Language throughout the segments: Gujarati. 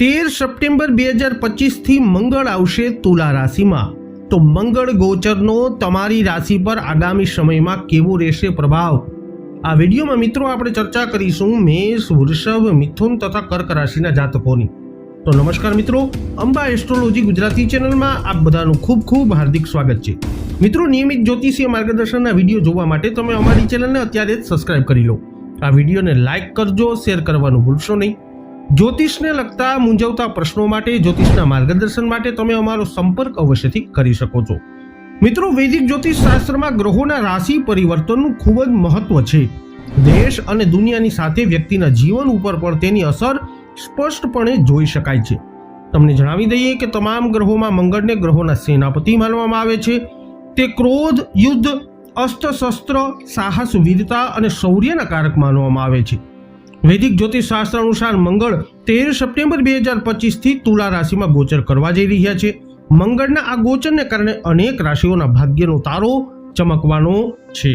તેર સપ્ટેમ્બર બે હજાર પચીસથી મંગળ આવશે તુલા રાશિમાં. તો મંગળ ગોચરનો તમારી રાશિ પર આગામી સમયમાં કેવો રહેશે પ્રભાવ? આ વિડીયોમાં મિત્રો આપણે ચર્ચા કરીશું મેષ, વૃષભ, મિથુન તથા કર્ક રાશિના જાતકોની. તો નમસ્કાર મિત્રો, અંબા એસ્ટ્રોલોજી ગુજરાતી ચેનલમાં આપ બધાનું ખૂબ ખૂબ હાર્દિક સ્વાગત છે. મિત્રો નિયમિત જ્યોતિષીય માર્ગદર્શનના વીડિયો જોવા માટે તમે અમારી ચેનલને અત્યારે જ સબસ્ક્રાઇબ કરી લો. આ વિડીયોને લાઇક કરજો, શેર કરવાનું ભૂલશો નહીં. જ્યોતિષને લગતા મૂંઝવતા પ્રશ્નો માટે, જ્યોતિષના માર્ગદર્શન માટે તમે અમારો સંપર્ક અવશ્યથી કરી શકો છો. મિત્રો, વૈદિક જ્યોતિષ શાસ્ત્રમાં ગ્રહોના રાશિ પરિવર્તનનું ખૂબ જ મહત્વ છે. દેશ અને દુનિયાની સાથે વ્યક્તિના જીવન ઉપર પણ તેની અસર સ્પષ્ટપણે જોઈ શકાય છે. તમને જણાવી દઈએ કે તમામ ગ્રહોમાં મંગળને ગ્રહોના સેનાપતિ માનવામાં આવે છે. તે ક્રોધ, યુદ્ધ અસ્ત્ર શસ્ત્ર સાહસ, વીરતા અને શૌર્યના કારક માનવામાં આવે છે. વૈદિક જ્યોતિષ શાસ્ત્ર અનુસાર મંગળ તેર સપ્ટેમ્બર બે હજાર પચીસથી તુલા રાશિમાં ગોચર કરવા જઈ રહ્યા છે. મંગળના આ ગોચરને કારણે અનેક રાશિઓના ભાગ્યનો તારો ચમકવાનો છે.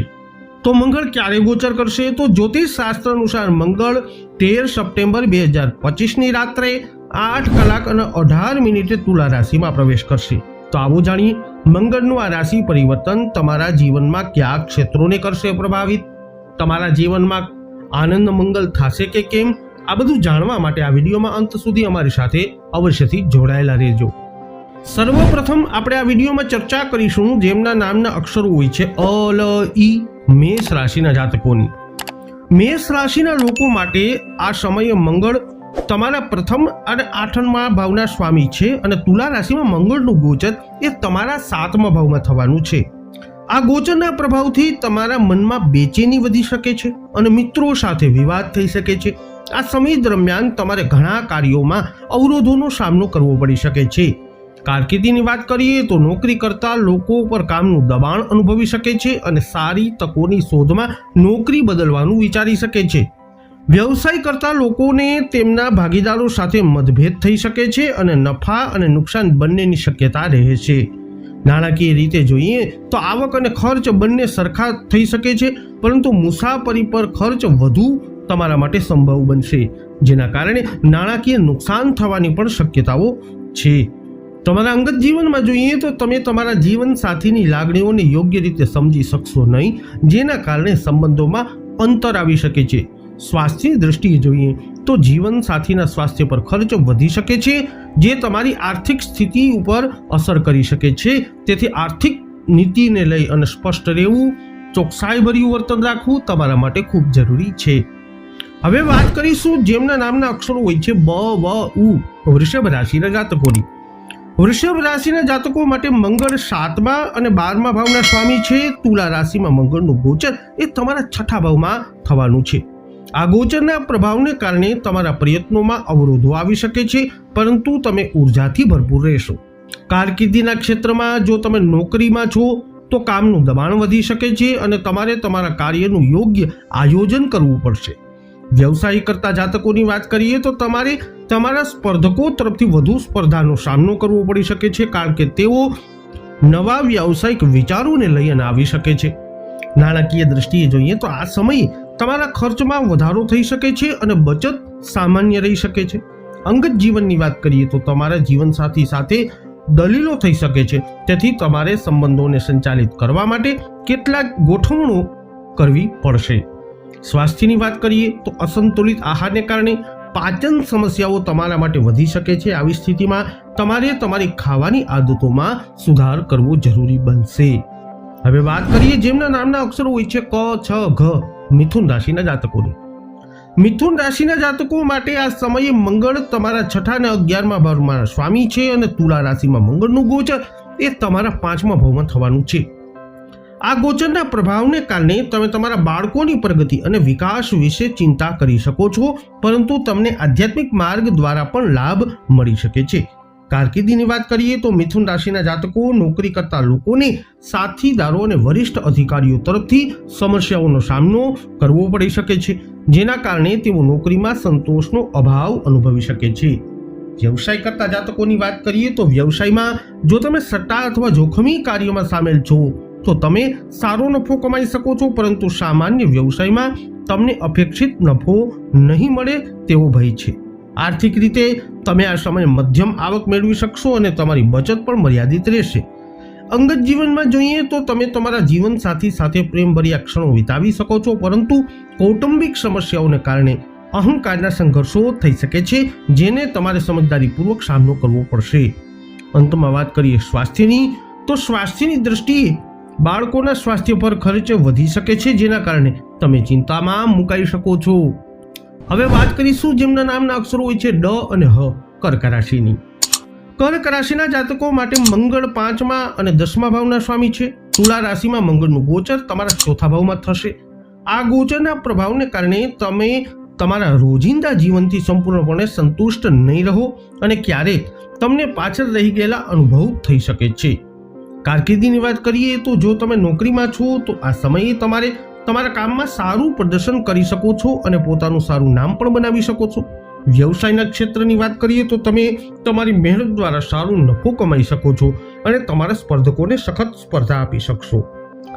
તો મંગળ ક્યારે ગોચર કરશે? તો જ્યોતિષ શાસ્ત્ર અનુસાર મંગળ તેર સપ્ટેમ્બર બે હજાર પચીસની રાત્રે આઠ કલાક અને અઢાર મિનિટે તુલા રાશિમાં પ્રવેશ કરશે. તો આવો જાણીએ, મંગળનું આ રાશિ પરિવર્તન તમારા જીવનમાં કયા ક્ષેત્રોને કરશે પ્રભાવિત? તમારા જીવનમાં આનંદ મંગલ થશે કે કેમ? આ બધું જાણવા માટે આ વિડીયોમાં અંત સુધી અમારી સાથે અવશ્યથી જોડાયેલા રહેજો. સર્વપ્રથમ આપણે આ વિડીયોમાં ચર્ચા કરીશું જેમના નામના અક્ષરો હોય છે અ, લ ઈ મેષ રાશિના જાતકોની. મેષ રાશિના લોકો માટે આ સમયે મંગળ તમારા પ્રથમ અને આઠમા ભાવના સ્વામી છે અને તુલા રાશિમાં મંગળનું ગોચર એ તમારા સાતમા ભાવમાં થવાનું છે. આ ગોચરના પ્રભાવથી તમારા મનમાં બેચેની વધી શકે છે અને મિત્રો સાથે વિવાદ થઈ શકે છે. આ સમય દરમિયાન તમારે ઘણા કાર્યોમાં અવરોધોનો સામનો કરવો પડી શકે છે. કારકિર્દીની વાત કરીએ તો નોકરી કરતા લોકો પર કામનું દબાણ અનુભવી શકે છે અને સારી તકોની શોધમાં નોકરી બદલવાનું વિચારી શકે છે. વ્યવસાય કરતા લોકોને તેમના ભાગીદારો સાથે મતભેદ થઈ શકે છે અને નફા અને નુકસાન બંનેની શક્યતા રહે છે. નાણાકીય રીતે જોઈએ તો આવક અને ખર્ચ બંને સરખા થઈ શકે છે, પરંતુ મુસાફરી પર ખર્ચ વધુ તમારા માટે સંભવ બનશે, જેના કારણે નાણાકીય નુકસાન થવાની પણ શક્યતાઓ છે. તમારા અંગત જીવનમાં જોઈએ તો તમે તમારા જીવન સાથીની લાગણીઓને યોગ્ય રીતે સમજી શકશો નહીં, જેના કારણે સંબંધોમાં અંતર આવી શકે છે. સ્વાસ્થ્યની દ્રષ્ટિએ જોઈએ તો જીવન સાથીના સ્વાસ્થ્ય પર ખર્ચ વધી શકે છે, જે તમારી આર્થિક સ્થિતિ ઉપર અસર કરી શકે છે. તેથી આર્થિક નીતિને લઈ અને સ્પષ્ટ રહેવું ચોકસાઈભર્યું વર્તન રાખવું તમારા માટે ખૂબ જરૂરી છે. હવે વાત કરીશું જેમના નામના અક્ષરો હોય છે બ, વ, ઉ. વૃષભ રાશિના જાતકોની. વૃષભ રાશિના જાતકો માટે મંગળ સાતમા અને બારમા ભાવના સ્વામી છે. તુલા રાશિમાં મંગળનું ગોચર એ તમારા છઠ્ઠા ભાવમાં થવાનું છે. આ ગોચરના પ્રભાવને કારણે તમારા પ્રયત્નોમાં અવરોધો આવી શકે છે, પરંતુ તમે ઉર્જાથી ભરપૂર રહેશો. કારકિર્દીના ક્ષેત્રમાં જો તમે નોકરીમાં છો, તો કામનું દબાણ વધી શકે છે અને તમારે તમારા કાર્યનું યોગ્ય આયોજન કરવું પડશે. વ્યવસાય કરતા જાતકોની વાત કરીએ તો તમારે તમારા સ્પર્ધકો તરફથી વધુ સ્પર્ધાનો સામનો કરવો પડી શકે છે, કારણ કે તેઓ નવા વ્યાવસાયિક વિચારોને લઈને આવી શકે છે. નાણાકીય દ્રષ્ટિએ જોઈએ તો આ સમયે તમારા ખર્ચમાં વધારો થઈ શકે છે અને બચત સામાન્ય રહી શકે છે. અંગત જીવનની વાત કરીએ તો તમારા જીવનસાથી સાથે દલીલો થઈ શકે છે. તેથી તમારે સંબંધોને સંચાલિત કરવા માટે કેટલાક ગોઠવણો કરવી પડશે. સ્વાસ્થ્યની વાત કરીએ તો અસંતુલિત આહારને કારણે પાચન સમસ્યાઓ તમારા માટે વધી શકે છે. આવી સ્થિતિમાં તમારે તમારી ખાવાની આદતોમાં સુધાર કરવો જરૂરી બનશે. હવે વાત કરીએ જેમના નામના અક્ષરો હોય છે ક, છ, ઘ. મિથુન રાશિના જાતકોની. મિથુન રાશિના જાતકો માટે આ સમયે મંગળ તમારા છઠ્ઠા અને અગિયારમાં ભાવમાં સ્વામી છે અને તુલા રાશિમાં મંગળનું ગોચર એ તમારા પાંચમા ભાવમાં થવાનું છે. આ ગોચરના પ્રભાવને કારણે તમે તમારા બાળકોની પ્રગતિ અને વિકાસ વિશે ચિંતા કરી શકો છો, પરંતુ તમને આધ્યાત્મિક માર્ગ દ્વારા પણ લાભ મળી શકે છે. કારકિર્દીની વાત કરીએ તો મિથુન રાશિના જાતકો નોકરી કરતા લોકોને સાથીદારો અને વરિષ્ઠ અધિકારીઓ તરફથી સમસ્યાઓનો સામનો કરવો પડી શકે છે, જેના કારણે તેઓ નોકરીમાં સંતોષનો અભાવ અનુભવી શકે છે. વ્યવસાય કરતા જાતકોની વાત કરીએ તો વ્યવસાયમાં જો તમે સટ્ટા અથવા જોખમી કાર્યોમાં સામેલ છો, તો તમે સારો નફો કમાઈ શકો છો, પરંતુ સામાન્ય વ્યવસાયમાં તમને અપેક્ષિત નફો નહીં મળે તેવો ભય છે. આર્થિક રીતે તમે આ સમયે મધ્યમ આવક મેળવી શકશો અને તમારી બચત પણ મર્યાદિત રહેશે. અંગત જીવનમાં જોઈએ તો તમે તમારા જીવન સાથી સાથે પ્રેમભર્યા ક્ષણો વિતાવી શકો છો, પરંતુ કૌટુંબિક સમસ્યાઓને કારણે અહંકારના સંઘર્ષો થઈ શકે છે, જેને તમારે સમજદારીપૂર્વક સામનો કરવો પડશે. અંતમાં વાત કરીએ સ્વાસ્થ્યની, તો સ્વાસ્થ્યની દ્રષ્ટિએ બાળકોના સ્વાસ્થ્ય પર ખર્ચ વધી શકે છે, જેના કારણે તમે ચિંતામાં મુકાઈ શકો છો. હવે વાત કરીશું જેમના નામના અક્ષરો હોય છે ડ અને હ, કર્ક રાશિની. કર્ક રાશિના જાતકો માટે મંગળ પાંચમા અને દસમા ભાવના સ્વામી છે. તુલા રાશિમાં મંગળનું ગોચર તમારા ચોથા ભાવમાં થશે. આ ગોચરના પ્રભાવને કારણે તમે તમારા રોજિંદા જીવનથી સંપૂર્ણપણે સંતુષ્ટ નહીં રહો અને ક્યારેક તમને પાછળ રહી ગયેલા અનુભવ થઈ શકે છે. કારકિર્દીની વાત કરીએ તો જો તમે નોકરીમાં છો તો આ સમયે તમારે તમારા કામમાં સારું પ્રદર્શન કરી શકો છો અને પોતાનું સારું નામ પણ બનાવી શકો છો. વ્યવસાયના ક્ષેત્રની વાત કરીએ તો તમે તમારી મહેનત દ્વારા સારું નફો કમાઈ શકો છો અને તમારા સ્પર્ધકોને સખત સ્પર્ધા આપી શકશો.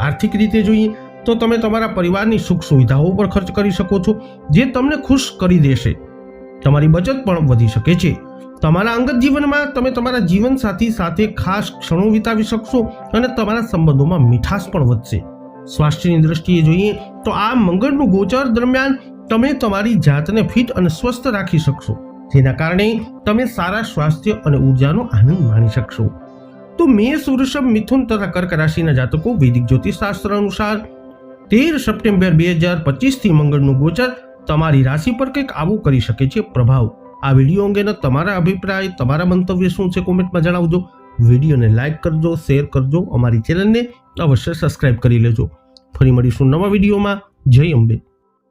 આર્થિક રીતે જોઈએ તો તમે તમારા પરિવારની સુખ સુવિધાઓ પર ખર્ચ કરી શકો છો, જે તમને ખુશ કરી દેશે. તમારી બચત પણ વધી શકે છે. તમારા અંગત જીવનમાં તમે તમારા જીવનસાથી સાથે ખાસ ક્ષણો વિતાવી શકશો અને તમારા સંબંધોમાં મીઠાશ પણ વધશે. સ્વાસ્થ્યની દ્રષ્ટિએ જોઈએ તો આ મંગળનું ગોચર દરમિયાન તમે તમારી જાતને ફિટ અને સ્વસ્થ રાખી શકશો. જેના કારણે તમે સારા સ્વાસ્થ્ય અને ઉર્જાનો આનંદ માણી શકશો. તો મેષ, વૃષભ, મિથુન તથા કર્ક રાશિના જાતકો વૈદિક જ્યોતિષશાસ્ત્ર અનુસાર તેર સપ્ટેમ્બર બે હજાર પચીસથી મંગળનું ગોચર તમારી રાશિ પર કંઈક આવું કરી શકે છે પ્રભાવ. આ વીડિયો અંગેના તમારા અભિપ્રાય, તમારા મંતવ્ય શું છે કોમેન્ટમાં જણાવજો. વિડીયોને લાઇક કરજો, શેર કરજો, અમારી ચેનલને અવશ્ય સબસ્ક્રાઇબ કરી લેજો. ફરી મળીશું નવા વિડીયોમાં. જય અંબે.